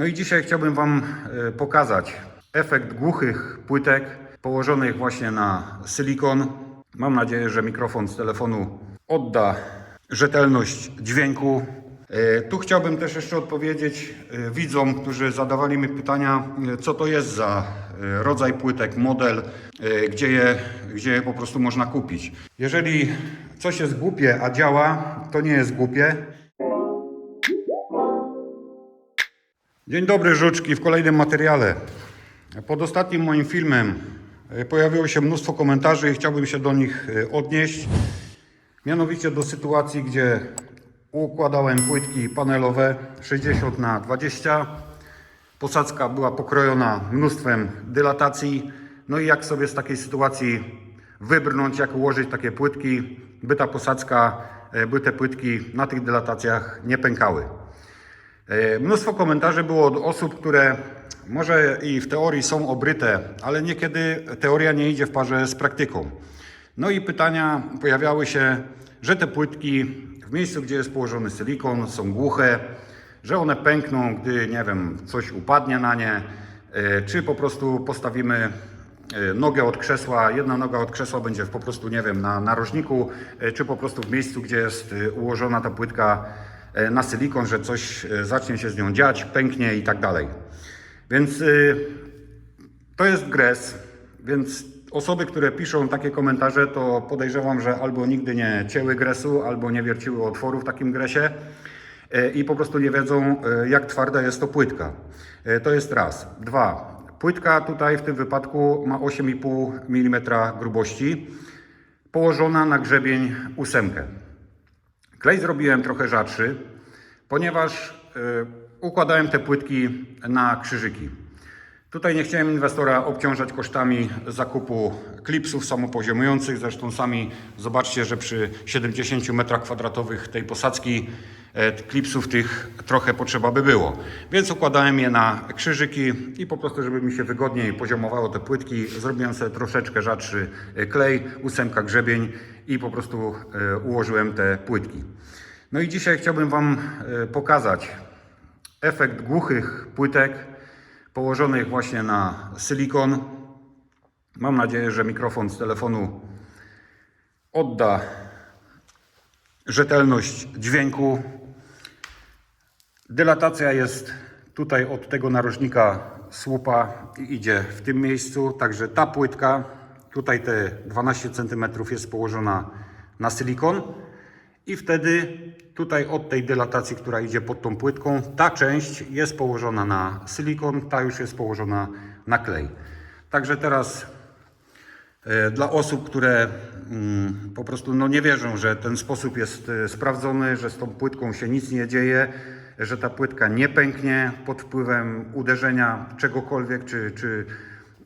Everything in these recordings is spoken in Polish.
No i dzisiaj chciałbym Wam e, pokazać efekt głuchych płytek położonych właśnie na silikon. Mam nadzieję, że mikrofon z telefonu odda rzetelność dźwięku. E, Tu chciałbym też jeszcze odpowiedzieć e, widzom, którzy zadawali mi pytania, co to jest za rodzaj płytek, model, gdzie je, gdzie je po prostu można kupić. Jeżeli coś jest głupie, a działa, to nie jest głupie. Dzień dobry, żuczki, w kolejnym materiale. Pod ostatnim moim filmem e, pojawiło się mnóstwo komentarzy i chciałbym się do nich e, odnieść. Mianowicie do sytuacji, gdzie układałem płytki panelowe 60 na 20 Posadzka była pokrojona mnóstwem dylatacji. No i jak sobie z takiej sytuacji wybrnąć, jak ułożyć takie płytki, by ta posadzka, e, by te płytki na tych dylatacjach nie pękały. E, Mnóstwo komentarzy było od osób, które może i w teorii są obryte, ale niekiedy teoria nie idzie w parze z praktyką. No i pytania pojawiały się, że te płytki w miejscu, gdzie jest położony silikon, są głuche, że one pękną, gdy, nie wiem, coś upadnie na nie, e, czy po prostu postawimy e, nogę od krzesła, jedna noga od krzesła będzie po prostu, nie wiem, na narożniku, czy po prostu w miejscu, gdzie jest ułożona ta płytka na silikon, że coś e, zacznie się z nią dziać, pęknie i tak dalej. Więc y, to jest gres, więc osoby, które piszą takie komentarze, to podejrzewam, że albo nigdy nie cięły gresu, albo nie wierciły otworu w takim gresie e, i po prostu nie wiedzą, e, jak twarda jest to płytka. E, To jest raz. Dwa. Płytka tutaj w tym wypadku ma 8,5 mm grubości, położona na grzebień ósemkę. Klej zrobiłem trochę rzadszy, ponieważ y, układałem te płytki na krzyżyki. Tutaj nie chciałem inwestora obciążać kosztami zakupu klipsów samopoziomujących. Zresztą sami zobaczcie, że przy 70 m2 tej posadzki e, klipsów tych trochę potrzeba by było. Więc układałem je na krzyżyki i po prostu, żeby mi się wygodniej poziomowało te płytki, zrobiłem sobie troszeczkę rzadszy e, klej, ósemka grzebień i po prostu e, ułożyłem te płytki. No i dzisiaj chciałbym Wam e, pokazać efekt głuchych płytek położonych właśnie na silikon. Mam nadzieję, że mikrofon z telefonu odda rzetelność dźwięku. Dylatacja jest tutaj od tego narożnika słupa i idzie w tym miejscu. Także ta płytka, tutaj te 12 cm jest położona na silikon. I wtedy tutaj od tej dylatacji, która idzie pod tą płytką, ta część jest położona na silikon, ta już jest położona na klej. Także teraz e, dla osób, które mm, po prostu no, nie wierzą, że ten sposób jest e, sprawdzony, że z tą płytką się nic nie dzieje, że ta płytka nie pęknie pod wpływem uderzenia czegokolwiek czy, czy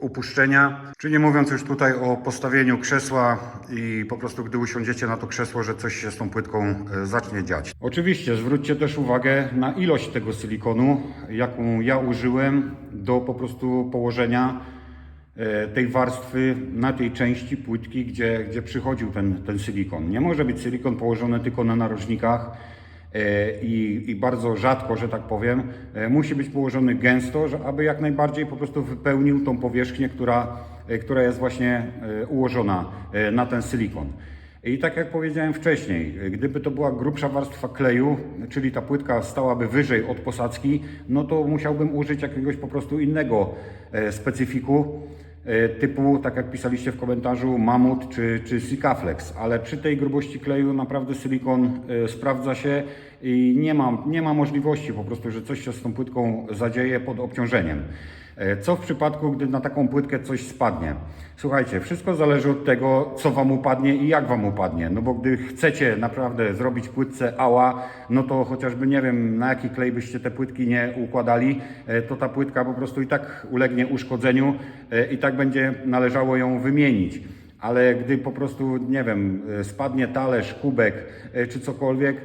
upuszczenia. Czy nie mówiąc już tutaj o postawieniu krzesła i po prostu gdy usiądziecie na to krzesło, że coś się z tą płytką e, zacznie dziać. Oczywiście zwróćcie też uwagę na ilość tego silikonu, jaką ja użyłem do po prostu położenia e, tej warstwy na tej części płytki, gdzie, gdzie przychodził ten, ten silikon. Nie może być silikon położony tylko na narożnikach i, i bardzo rzadko, że tak powiem, e, musi być położony gęsto, aby jak najbardziej po prostu wypełnił tą powierzchnię, która, e, która jest właśnie e, ułożona e, na ten silikon. I tak jak powiedziałem wcześniej, e, gdyby to była grubsza warstwa kleju, czyli ta płytka stałaby wyżej od posadzki, no to musiałbym użyć jakiegoś po prostu innego e, specyfiku, e, typu, tak jak pisaliście w komentarzu, Mamut czy, czy Sikaflex, ale przy tej grubości kleju naprawdę silikon e, sprawdza się i nie ma, nie ma możliwości po prostu, że coś się z tą płytką zadzieje pod obciążeniem. E, Co w przypadku, gdy na taką płytkę coś spadnie? Słuchajcie, wszystko zależy od tego, co Wam upadnie i jak Wam upadnie. No bo gdy chcecie naprawdę zrobić płytce ała, no to chociażby nie wiem, na jaki klej byście te płytki nie układali, e, to ta płytka po prostu i tak ulegnie uszkodzeniu e, i tak będzie należało ją wymienić. Ale gdy po prostu, nie wiem, spadnie talerz, kubek czy cokolwiek,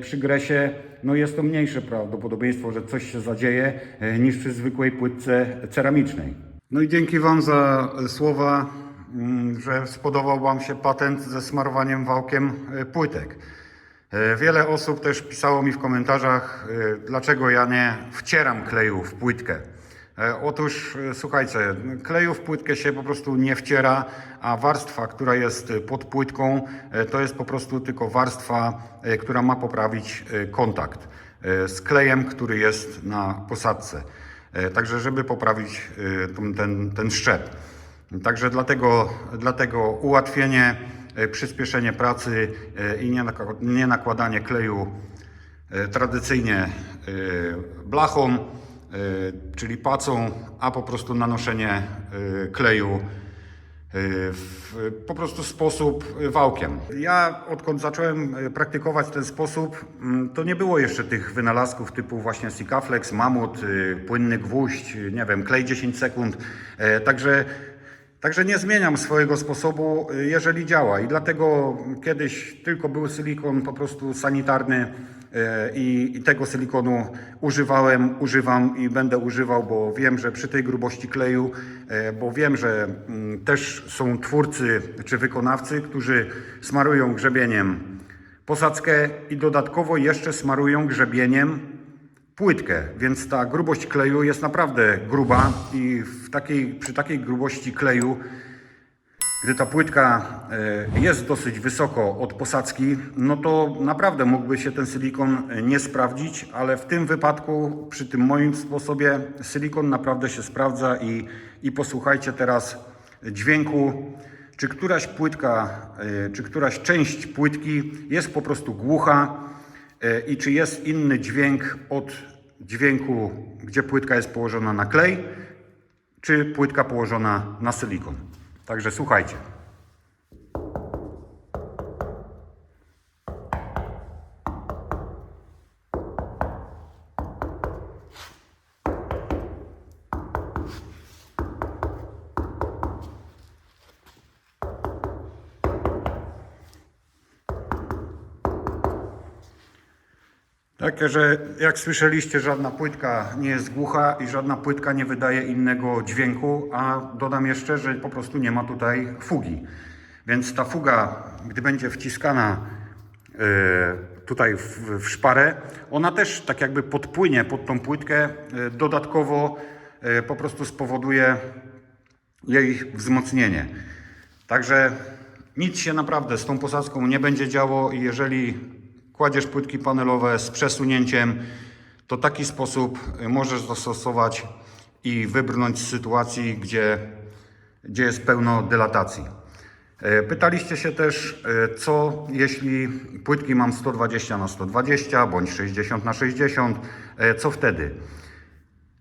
przy gresie, no jest to mniejsze prawdopodobieństwo, że coś się zadzieje e, niż przy zwykłej płytce ceramicznej. No i dzięki Wam za słowa, mm, że spodobał Wam się patent ze smarowaniem wałkiem e, płytek. Wiele osób też pisało mi w komentarzach, dlaczego ja nie wcieram kleju w płytkę. E, Otóż e, słuchajcie, kleju w płytkę się po prostu nie wciera, a warstwa, która jest e, pod płytką, to jest po prostu tylko warstwa, która ma poprawić kontakt z klejem, który jest na posadce. Także, żeby poprawić ten, ten szczep. Także dlatego, dlatego ułatwienie, przyspieszenie pracy i nie nak- nie nakładanie kleju tradycyjnie blachą, czyli pacą, a po prostu nanoszenie e, kleju e, w po prostu sposób e, wałkiem. Ja odkąd zacząłem e, praktykować ten sposób, mm, to nie było jeszcze tych wynalazków typu właśnie Sikaflex, Mamut, e, płynny gwóźdź, e, nie wiem, klej 10 sekund. E, Także Także nie zmieniam swojego sposobu, jeżeli działa. I dlatego kiedyś tylko był silikon po prostu sanitarny i, i tego silikonu używałem, używam i będę używał, bo wiem, że przy tej grubości kleju, y, bo wiem, że mm, też są twórcy czy wykonawcy, którzy smarują grzebieniem posadzkę i dodatkowo jeszcze smarują grzebieniem płytkę, więc ta grubość kleju jest naprawdę gruba i w takiej, przy takiej grubości kleju, gdy ta płytka e, jest dosyć wysoko od posadzki, no to naprawdę mógłby się ten silikon e, nie sprawdzić, ale w tym wypadku, przy tym moim sposobie, silikon naprawdę się sprawdza i, i posłuchajcie teraz dźwięku, czy któraś płytka, e, czy któraś część płytki jest po prostu głucha, i czy jest inny dźwięk od dźwięku, gdzie płytka jest położona na klej, czy płytka położona na silikon. Także słuchajcie. Takie, że jak słyszeliście, żadna płytka nie jest głucha i żadna płytka nie wydaje innego dźwięku, a dodam jeszcze, że po prostu nie ma tutaj fugi. Więc ta fuga, gdy będzie wciskana e, tutaj w, szparę, ona też tak jakby podpłynie pod tą płytkę, e, dodatkowo e, po prostu spowoduje jej wzmocnienie. Także nic się naprawdę z tą posadzką nie będzie działo i jeżeli kładziesz płytki panelowe z przesunięciem, to taki sposób y, możesz zastosować i wybrnąć z sytuacji, gdzie, gdzie jest pełno dylatacji. E, Pytaliście się też, e, co jeśli płytki mam 120 na 120 bądź 60 na 60, e, co wtedy?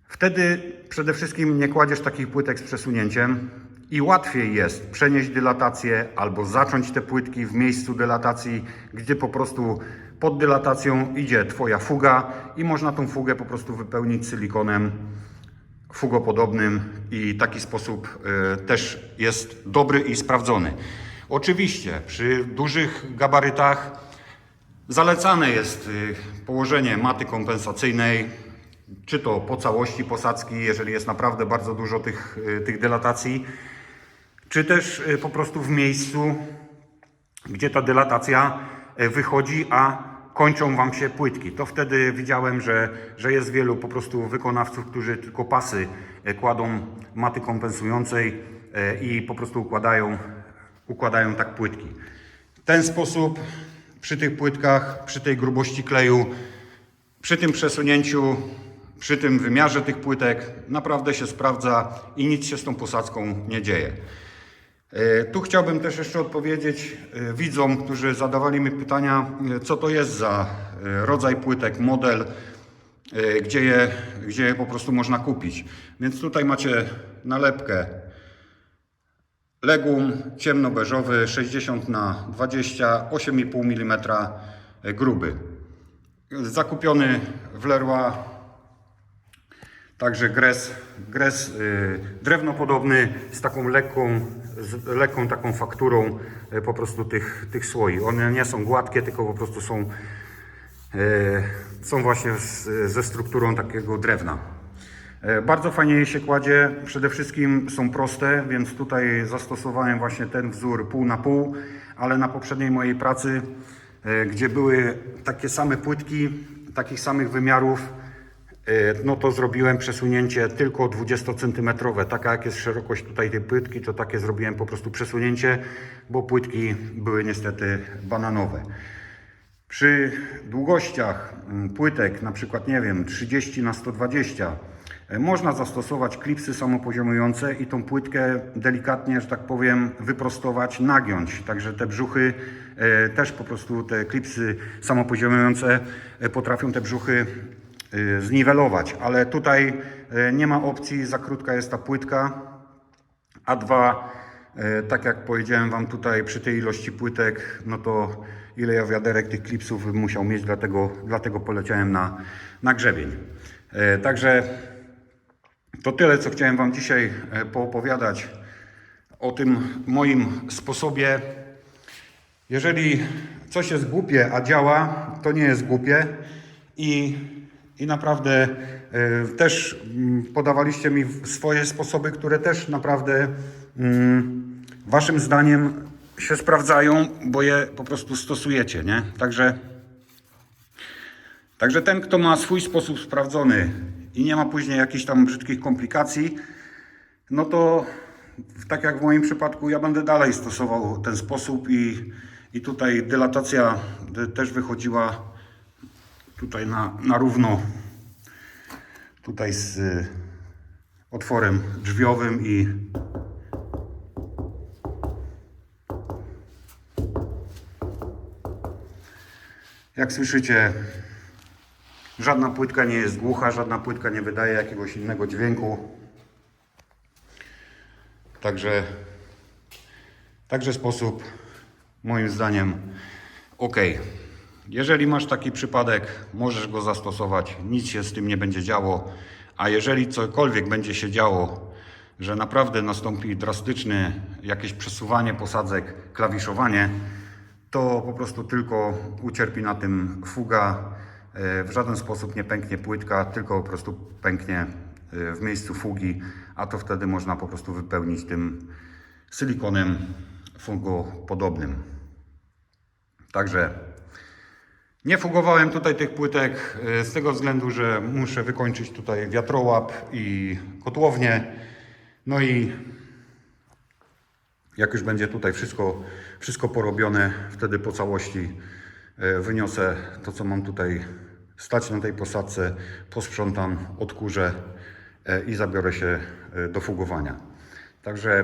Wtedy przede wszystkim nie kładziesz takich płytek z przesunięciem i łatwiej jest przenieść dylatację albo zacząć te płytki w miejscu dylatacji, gdzie po prostu pod dylatacją idzie Twoja fuga i można tą fugę po prostu wypełnić silikonem fugopodobnym i taki sposób e, też jest dobry i sprawdzony. Oczywiście przy dużych gabarytach Zalecane jest y, położenie maty kompensacyjnej, czy to po całości posadzki, jeżeli jest naprawdę bardzo dużo tych, y, tych dylatacji, czy też po prostu w miejscu, gdzie ta dylatacja wychodzi, a kończą Wam się płytki. To wtedy widziałem, że, że jest wielu po prostu wykonawców, którzy tylko pasy y, kładą maty kompensującej y, i po prostu układają, układają tak płytki. W ten sposób przy tych płytkach, przy tej grubości kleju, przy tym przesunięciu, przy tym wymiarze tych płytek naprawdę się sprawdza i nic się z tą posadzką nie dzieje. E, Tu chciałbym też jeszcze odpowiedzieć e, widzom, którzy zadawali mi pytania, e, co to jest za rodzaj płytek, model, gdzie je, gdzie je po prostu można kupić. Więc tutaj macie nalepkę Legum ciemnobeżowy 60 na 20 8,5 mm gruby. Zakupiony w Leroy także gres, gres y, drewnopodobny z taką lekką, z lekką taką fakturą y, po prostu tych, tych słoi. One nie są gładkie, tylko po prostu są, y, są właśnie z, ze strukturą takiego drewna. E, Bardzo fajnie je się kładzie, przede wszystkim są proste, więc tutaj zastosowałem właśnie ten wzór pół na pół, ale na poprzedniej mojej pracy e, gdzie były takie same płytki, takich samych wymiarów, e, no to zrobiłem przesunięcie tylko 20 cm. Taka jak jest szerokość tutaj tej płytki, to takie zrobiłem po prostu przesunięcie, bo płytki były niestety bananowe. Przy długościach mm, płytek, na przykład nie wiem, 30 na 120, e, można zastosować klipsy samopoziomujące i tą płytkę delikatnie, że tak powiem, wyprostować, nagiąć. Także te brzuchy e, też po prostu te klipsy samopoziomujące e, potrafią te brzuchy e, zniwelować, ale tutaj e, nie ma opcji, za krótka jest ta płytka. A dwa, e, tak jak powiedziałem Wam tutaj przy tej ilości płytek, no to ile ja wiaderek tych klipsów bym musiał mieć, dlatego, dlatego poleciałem na, na grzebień. Także to tyle, co chciałem Wam dzisiaj poopowiadać o tym moim sposobie. Jeżeli coś jest głupie, a działa, to nie jest głupie i, i naprawdę e, też mm, podawaliście mi swoje sposoby, które też naprawdę mm, waszym zdaniem się sprawdzają, bo je po prostu stosujecie, nie? Także Także ten, kto ma swój sposób sprawdzony i nie ma później jakichś tam brzydkich komplikacji, no to tak jak w moim przypadku, ja będę dalej stosował ten sposób i, i tutaj dylatacja y, też wychodziła tutaj na, na równo, tutaj z y, otworem drzwiowym i jak słyszycie, Żadna płytka nie jest głucha, żadna płytka nie wydaje jakiegoś innego dźwięku. Także, także sposób moim zdaniem ok. Jeżeli masz taki przypadek, możesz go zastosować, nic się z tym nie będzie działo. A jeżeli cokolwiek będzie się działo, że naprawdę nastąpi drastyczne jakieś przesuwanie posadzek, klawiszowanie, to po prostu tylko ucierpi na tym fuga. E, W żaden sposób nie pęknie płytka, tylko po prostu pęknie e, w miejscu fugi, a to wtedy można po prostu wypełnić tym silikonem fugopodobnym. Także nie fugowałem tutaj tych płytek e, z tego względu, że muszę wykończyć tutaj wiatrołap i kotłownię. No i jak już będzie tutaj wszystko, wszystko porobione, wtedy po całości e, wyniosę to, co mam tutaj stać na tej posadce, posprzątam, odkurzę e, i zabiorę się do fugowania. Także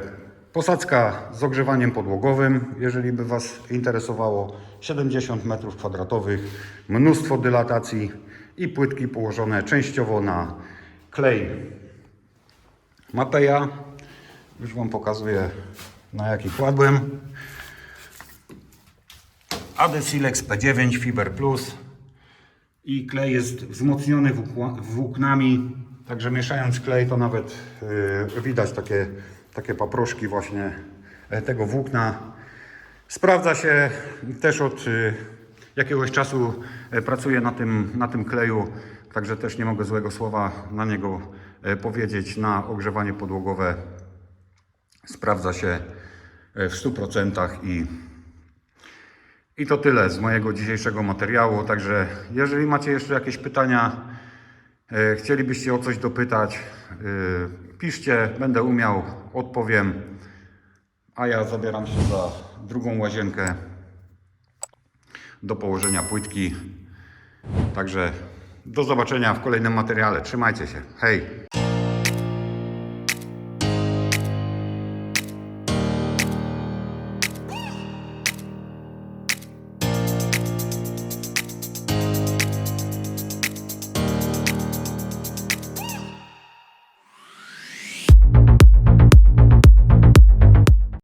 posadzka z ogrzewaniem podłogowym, jeżeli by Was interesowało, 70 m2, mnóstwo dylatacji i płytki położone częściowo na klej Mapeja. Już Wam pokazuję na jaki kładłem. Adesilex P9 Fiber Plus i klej jest wzmocniony włóknami, także mieszając klej to nawet yy, widać takie, takie paproszki właśnie e, tego włókna. Sprawdza się też od y, jakiegoś czasu e, pracuję na tym, na tym kleju, także też nie mogę złego słowa na niego e, powiedzieć. Na ogrzewanie podłogowe sprawdza się e, w 100% i, i to tyle z mojego dzisiejszego materiału. Także jeżeli macie jeszcze jakieś pytania, e, chcielibyście o coś dopytać, e, piszcie, będę umiał, odpowiem. A ja zabieram się za drugą łazienkę do położenia płytki. Także do zobaczenia w kolejnym materiale. Trzymajcie się. Hej!